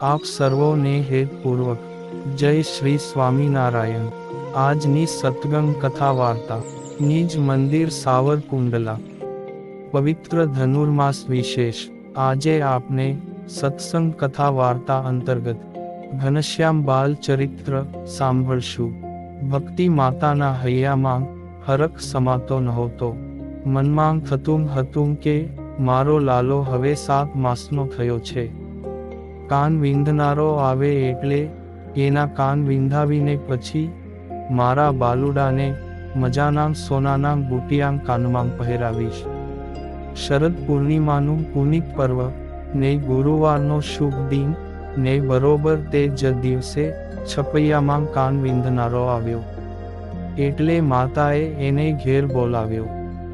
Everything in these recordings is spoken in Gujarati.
આપ સર્વોને હેતપૂર્વક જય શ્રી સ્વામિનારાયણ. આજની સતગંગ કથા વાર્તા. નિજ મંદિર સાવરકુંડલા. પવિત્ર ધનુર્માસ વિશેષ. આજે આપને સત્સંગ કથા વાર્તા અંતર્ગત ઘનશ્યામ બાલ ચરિત્ર સાંભળશું. ભક્તિ માતાના હૈયામાં હરખ સમાતો નહોતો. મનમાં થતું હતું કે મારો લાલો હવે સાત માસનો થયો છે. કાન વિંધનારો આવે એટલે એના કાન વિંધાવીને પછી મારા બાલુડાને મજાના સોનાના બુટિયાં કાનમાં પહેરાવીશ. શરદ પૂર્ણિમાનું પુનિક પર્વ, ને ગુરુવારનો શુભ દિન, ને બરોબર તે જ દિવસે છપૈયામાં કાન વિંધનારો આવ્યો. એટલે માતાએ એને ઘેર બોલાવ્યો.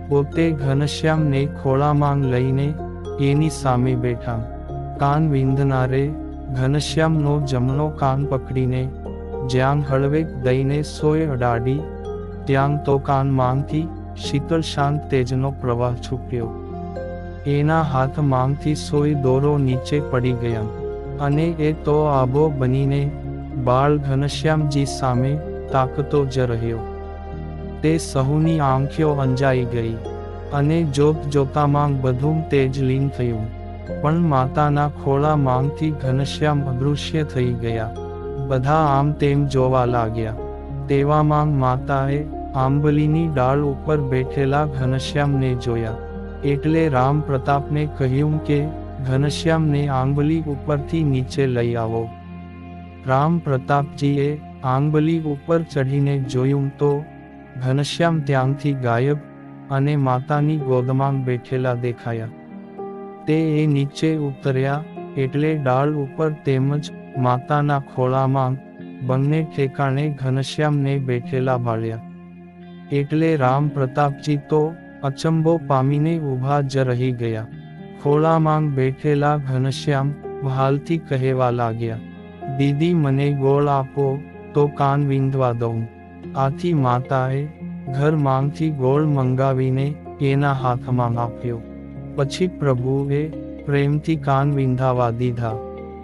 પોતે ઘનશ્યામને ખોળામાં લઈને એની સામે બેઠા. કાન વિંધનારે ઘનશ્યામનો જમણો કાન પકડીને જ્યાં હળવેક દઈને સોય અડાડી, ત્યાં તો કાન માંગથી શીતળ શાંત તેજનો પ્રવાહ છૂપ્યો. એના હાથ માંગથી સોય દોરો નીચે પડી ગયા અને એ તો આબો બનીને બાળ ઘનશ્યામજી સામે તાકતો જ રહ્યો. તે સહુની આંખીઓ અંજાઈ ગઈ અને જોત જોતામાં બધું તેજ લીન થયું. પણ માતાના ખોળા માંગથી ઘનશ્યામ અદૃશ્ય થઈ ગયા. બધા આમ તેમ જોવા લાગ્યા. તેવામાં માતાએ આંબલીની ડાળ ઉપર બેઠેલા ઘનશ્યામને જોયા. એટલે રામ પ્રતાપને કહ્યું કે, ઘનશ્યામને આંબલી ઉપરથી નીચે લઈ આવો. રામ પ્રતાપજીએ આંબલી ઉપર ચઢીને જોયું તો, ઘનશ્યામ ત્યાંથી ગાયબ અને માતાની ગોદમાં બેઠેલા દેખાયા. તે એ નીચે ઉતર્યા, એટલે ડાળ ઉપર તેમજ માતાના ખોળામાં બંને ઠેકાણે ઘનશ્યામને બેઠેલા ભાળ્યા. એટલે રામ પ્રતાપજી તો અચંબો પામીને ઊભા જ રહી ગયા. ખોળામાં બેઠેલા ઘનશ્યામ હાલથી કહેવા લાગ્યા, દીદી, મને ગોળ આપો, તો કાન વિંધવા દઉં. આથી માતાએ ઘર માંગથી ગોળ મંગાવીને એના હાથમાં આપ્યો. પછી પ્રભુએ પ્રેમથી કાન વિંધાવા દીધા.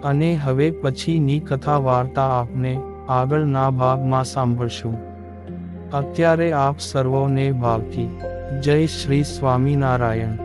અને હવે પછીની કથા વાર્તા આપને આગળના ભાગમાં સાંભળશું. અત્યારે આપ સર્વોને ભાવથી. જય શ્રી સ્વામિનારાયણ.